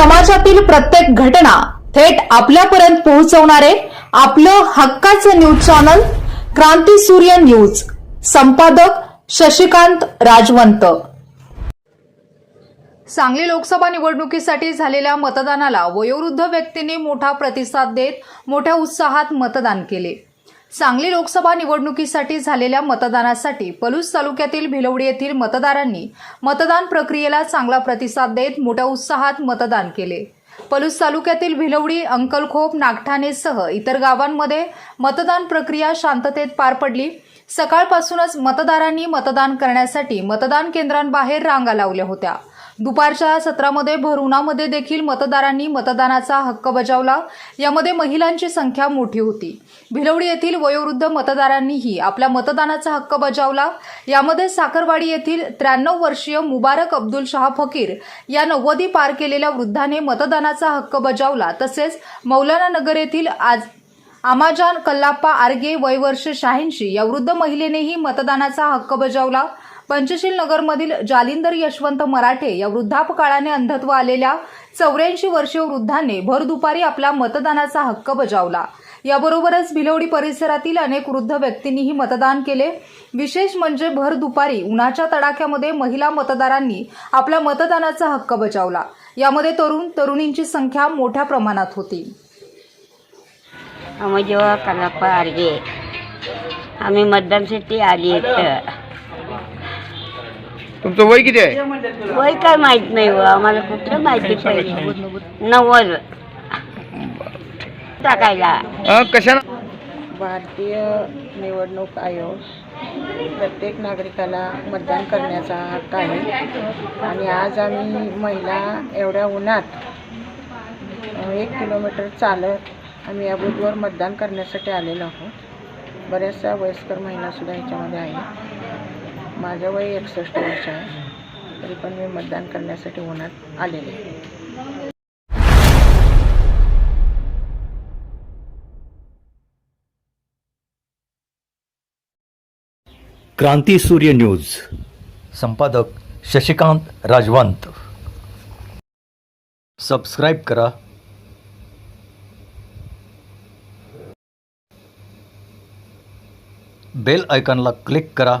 समाजातील प्रत्येक घटना थेट आपल्यापर्यंत पोहोचवणारे आपलं हक्काचं न्यूज चॅनल क्रांती सूर्य न्यूज. संपादक शशिकांत राजवंत. सांगली लोकसभा निवडणुकीसाठी झालेल्या मतदानाला वयोवृद्ध व्यक्तींनी मोठा प्रतिसाद देत मोठ्या उत्साहात मतदान केले. सांगली लोकसभा निवडणुकीसाठी झालेल्या मतदानासाठी पलूस तालुक्यातील भिलवडी येथील मतदारांनी मतदान प्रक्रियेला चांगला प्रतिसाद देत मोठ्या उत्साहात मतदान केले. पलूस तालुक्यातील भिलवडी अंकलखोप नागठाणेसह इतर गावांमध्ये मतदान प्रक्रिया शांततेत पार पडली. सकाळपासूनच मतदारांनी मतदान करण्यासाठी मतदान केंद्रांबाहेर रांगा लावल्या होत्या. दुपारच्या सत्रामध्ये भरुणामध्ये देखील मतदारांनी मतदानाचा हक्क बजावला. यामध्ये महिलांची संख्या मोठी होती. भिलवडी येथील वयोवृद्ध मतदारांनीही आपल्या मतदानाचा हक्क बजावला. यामध्ये साखरवाडी येथील त्र्याण्णव वर्षीय मुबारक अब्दुल शाह फकीर या नव्वदी पार केलेल्या वृद्धाने मतदानाचा हक्क बजावला. तसेच मौलाना नगर येथील आज आमाजान कल्लाप्पा आर्गे वयवर्ष शहाऐंशी या वृद्ध महिलेनेही मतदानाचा हक्क बजावला. पंचशील नगरमधील जालिंदर यशवंत मराठे या वृद्धापकाळाने अंधत्व आलेल्या चौऱ्याऐंशी वर्षीय वृद्धाने भर दुपारी आपला मतदानाचा हक्क बजावला. याबरोबरच भिलवडी परिसरातील अनेक वृद्ध व्यक्तींनीही मतदान केले. विशेष म्हणजे भर दुपारी उन्हाच्या तडाख्यामध्ये महिला मतदारांनी आपला मतदानाचा हक्क बजावला. यामध्ये तरुण तरुणींची संख्या मोठ्या प्रमाणात होती. आम्ही जेव्हा कलाप्पा आर्गे आम्ही मतदानसाठी आली आहेत तुमचं वय किती आहे? वय काय माहीत नाही हो आम्हाला कुठलं माहिती पाहिजे. नव्वद. टाकायला. अं, कशानं भारतीय निवडणूक आयोग प्रत्येक नागरिकाला मतदान करण्याचा हक्क आहे. आणि आज आम्ही महिला एवढ्या उन्हात अ, एक किलोमीटर चालत आम्ही या बूथवर मतदान करण्यासाठी आलेलो आहोत. बऱ्याचशा वयस्कर महिलासुद्धा ह्याच्यामध्ये आहेत. माझं वय एकसष्ट वर्ष आहे. तरी पण मी मतदान करण्यासाठी उन्हात आलेले आहे. क्रांती सूर्य न्यूज. संपादक शशिकांत राजवंत. सबस्क्राईब करा. बेल आयकॉनला क्लिक करा.